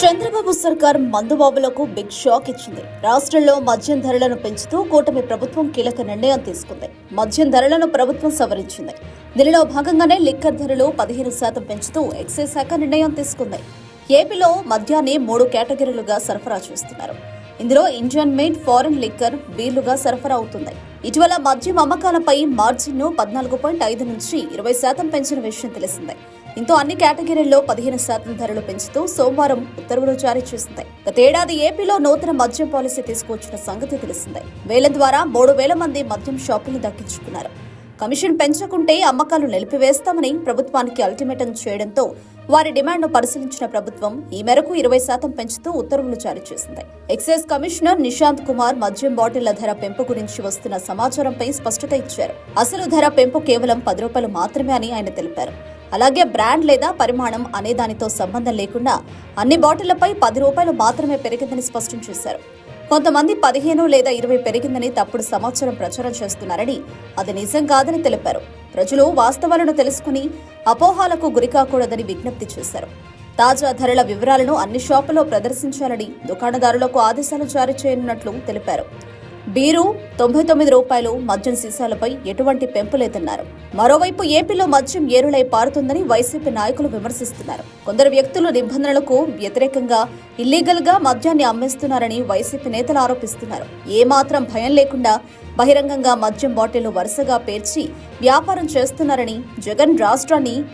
చంద్రబాబు సర్కార్ మందుబాబులకు big shock ఇచ్చింది. రాష్ట్రంలో మద్యం ధరలను పెంచుతూ కూటమి ప్రభుత్వం కీలక నిర్ణయం తీసుకుంది. మద్యం ధరలను ప్రభుత్వం సవరించింది. దీనిలో భాగంగానే లిక్కర్ ధరలు పదిహేను శాతం పెంచుతూ ఎక్సైజ్ శాఖ నిర్ణయం తీసుకుంది. ఏపీలో మద్యాన్ని మూడు కేటగిరీలుగా సరఫరా చేస్తున్నారు. ఇందులో ఇండియన్ మేడ్ ఫారెన్ లిక్కర్ బీర్లుగా సరఫరా అవుతుంది. ఇటీవల మద్యం అమ్మకాలపై మార్జిన్ను పద్నాలుగు పాయింట్ ఐదు నుంచి ఇరవై శాతం పెంచిన విషయం తెలిసిందే. దీంతో అన్ని కేటగిరీల్లో పదిహేను శాతం ధరలు పెంచుతూ సోమవారం ఉత్తర్వులు జారీ చేసింది. గతేడాది ఏపీలో నూతన మద్యం పాలసీ తీసుకొచ్చిన సంగతి తెలిసిందే. వేల ద్వారా మూడు వేల మంది మద్యం షాపులు దక్కించుకున్నారు. కమిషన్ పెంచకుంటే అమ్మకాలు నిలిపివేస్తామని ప్రభుత్వానికి అల్టిమేటం చేయడంతో వారి డిమాండ్ను పరిశీలించిన ప్రభుత్వం ఈ మేరకు ఇరవై శాతం పెంచుతూ ఉత్తర్వులు జారీ చేసింది. ఎక్సైజ్ కమిషనర్ నిశాంత్ కుమార్ మద్యం బాటిళ్ళ ధర పెంపు గురించి వస్తున్న సమాచారంపై స్పష్టత ఇచ్చారు. అసలు ధర పెంపు కేవలం పది రూపాయలు మాత్రమే అని ఆయన తెలిపారు. అలాగే బ్రాండ్ లేదా పరిమాణం అనే దానితో సంబంధం లేకుండా అన్ని బాటిళ్ళపై పది రూపాయలు మాత్రమే పెరిగిందని స్పష్టం చేశారు. కొంతమంది పదిహేను లేదా ఇరవై పెరిగిందని తప్పుడు సమాచారం ప్రచారం చేస్తున్నారని అది నిజం కాదని తెలిపారు. ప్రజలు వాస్తవాలను తెలుసుకుని అపోహాలకు గురికాకూడదని విజ్ఞప్తి చేశారు. తాజా ధరల వివరాలను అన్ని షాపుల్లో ప్రదర్శించాలని దుకాణదారులకు ఆదేశాలు జారీ చేయనున్నట్లు తెలిపారు. బీరు తొంభై తొమ్మిది రూపాయలు మద్యం సీసాలపై ఎటువంటి పెంపు లేదన్నారు. మరోవైపు ఏపీలో మద్యం ఏరులై పారుతుందని వైసీపీ నాయకులు విమర్శిస్తున్నారు. కొందరు వ్యక్తులు నిబంధనలకు వ్యతిరేకంగా ఇల్లీగల్గా మద్యాన్ని అమ్మేస్తున్నారని వైసీపీ నేతలు ఆరోపిస్తున్నారు. ఏమాత్రం భయం లేకుండా బహిరంగంగా మద్యం బాటిళ్ళు వరుసగా పేర్చి వ్యాపారం చేస్తున్నారని జగన్ రాష్ట్రాన్ని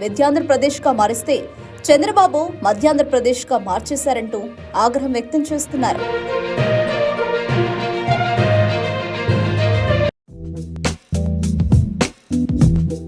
విద్యాంధ్రప్రదేశ్గా మారిస్తే చంద్రబాబు మధ్యాంధ్రప్రదేశ్గా మార్చేశారంటూ ఆగ్రహం వ్యక్తం చేస్తున్నారు.